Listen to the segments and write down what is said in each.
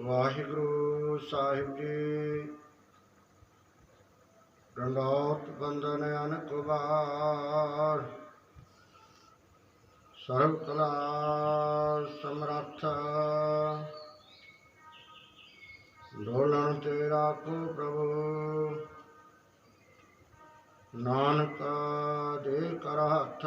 ਵਾਹਿਗੁਰੂ ਸਾਹਿਬ ਜੀ। ਡੰਡੋਤ ਬੰਦਨ ਅਨਕ ਵਾਰ। ਸਰਬ ਕਲਾ ਸਮਰੱਥ। ਢੋਲਣ ਤੇ ਰਾਖੋ ਪ੍ਰਭੂ। ਨਾਨਕ ਦੇ ਕਰ ਹੱਥ।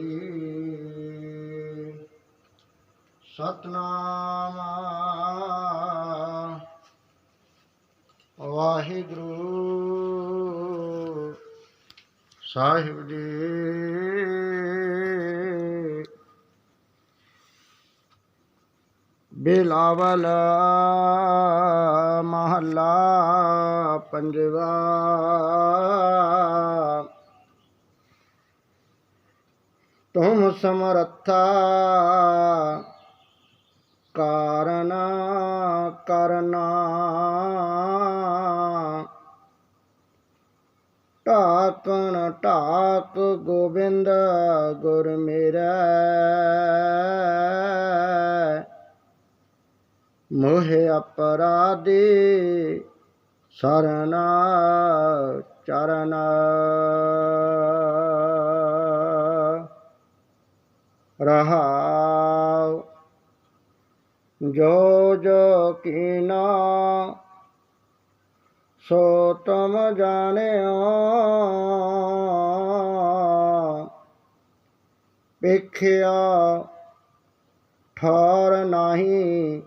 ਸਤਨਾਮ। ਵਾਹਿਗੁਰੂ ਸਾਹਿਬ ਜੀ। ਬਿਲਾਵਲ ਮਹੱਲਾ ਪੰਜਵਾ। ਤੁਮ ਸਮਰੱਥਾ ਕਾਰਨ ਕਰਨਾ ਢਾਕਣ ਢਾਕ ਗੋਬਿੰਦ ਗੁਰ ਮੇਰਾ ਮੋਹਿ ਅਪਰਾਧੀ ਸਰਨਾ ਚਰਨ ਰਹਾਉ ਜੋ ਜੋ ਕੀਨਾ, ਸੋ ਤੁਮ ਜਾਣਿਓ। ਵੇਖਿਆ ਠਾਰ ਨਹੀਂ,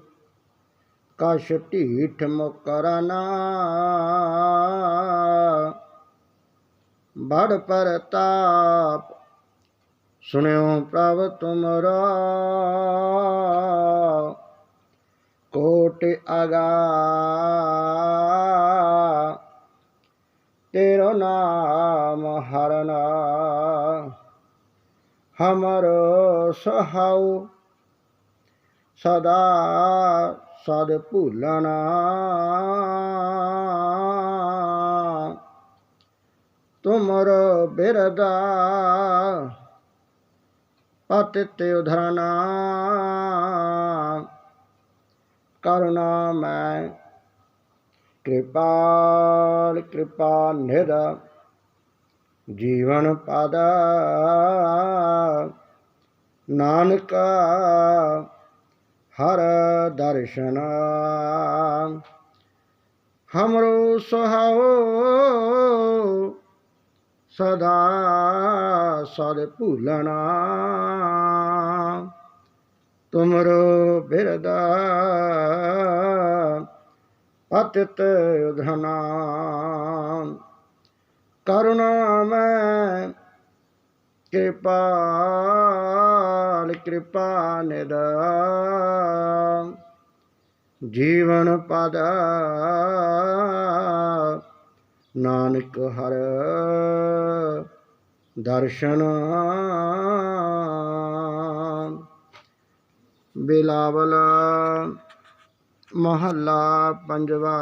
ਕਛ ਢੀਠ ਮੁਕਰਨਾ ਬੜ ਪ੍ਰਤਾਪ ਸੁਣਿਓ ਪ੍ਰਭ ਤੁਮਰਾ। ਕੋਟ ਅਗਾ ਤੇਰੋ ਨਾਮ ਹਰਨਾ ਹਮਰੋ ਸਹਾਉ ਸਦਾ ਸਦ ਭੁੱਲਣਾ ਤੁਮਰ ਬਿਰਦਾ ਪਤਿਤ ਉਧਰਨਾ ਕਰੁਣਾ ਮੈਂ। ਕਿਰਪਾਲ, ਕਿਰਪਾ ਨਿਧ ਜੀਵਨ ਪਦ। ਨਾਨਕ ਹਰ ਦਰਸ਼ਨ। ਹਮਰੋ ਸੁਹਾਓ ਸਦਾ ਸਦ ਭੂਲਣਾ। ਤੁਮਰੋ ਬਿਰਦਾ ਪਤਿਤ ਉਧਨਾ। ਕਰੁਣਾ ਮੈਂ ਕਿਰਪਾਲ ਕਿਰਪਾ ਨਿਦਾ। ਜੀਵਨ ਪਦ ਨਾਨਕ ਹਰ ਦਰਸ਼ਨ ਬਿਲਾਵਲ ਮਹੱਲਾ ਪੰਜਵਾ।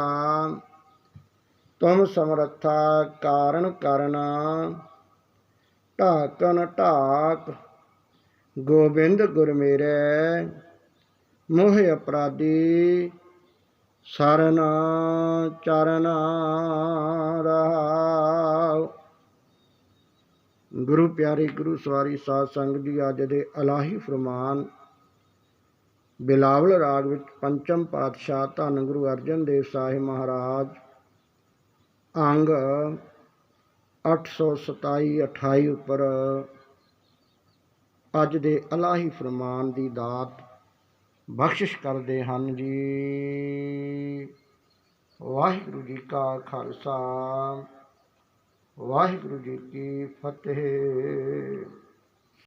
ਤੁਮ ਸਮਰੱਥਾ ਕਾਰਨ ਕਰਨਾ। ਢਾਕਨ ਢਾਕ, ਗੋਬਿੰਦ ਗੁਰ ਮੇਰੇ। ਮੋਹ ਅਪਰਾਧੀ, ਸਰਨ ਚਰਨ ਰਹਾਉ ਗੁਰੂ ਪਿਆਰੇ ਗੁਰੂ ਸਵਾਰੀ ਸਾਧ ਸੰਗਤ ਜੀ, ਅੱਜ ਦੇ ਅਲਾਹੀ ਫਰਮਾਨ ਬਿਲਾਵਲ ਰਾਗ ਵਿੱਚ ਪੰਚਮ ਪਾਤਸ਼ਾਹ ਧੰਨ ਗੁਰੂ ਅਰਜਨ ਦੇਵ ਸਾਹਿਬ ਮਹਾਰਾਜ, ਅੰਗ 827 28 ਉੱਪਰ ਅੱਜ ਦੇ ਅਲਾਹੀ ਫਰਮਾਨ ਦੀ ਦਾਤ ਬਖਸ਼ਿਸ਼ ਕਰਦੇ ਹਨ ਜੀ। ਵਾਹਿਗੁਰੂ ਜੀ ਕਾ ਖਾਲਸਾ, ਵਾਹਿਗੁਰੂ ਜੀ ਕੀ ਫਤਿਹ।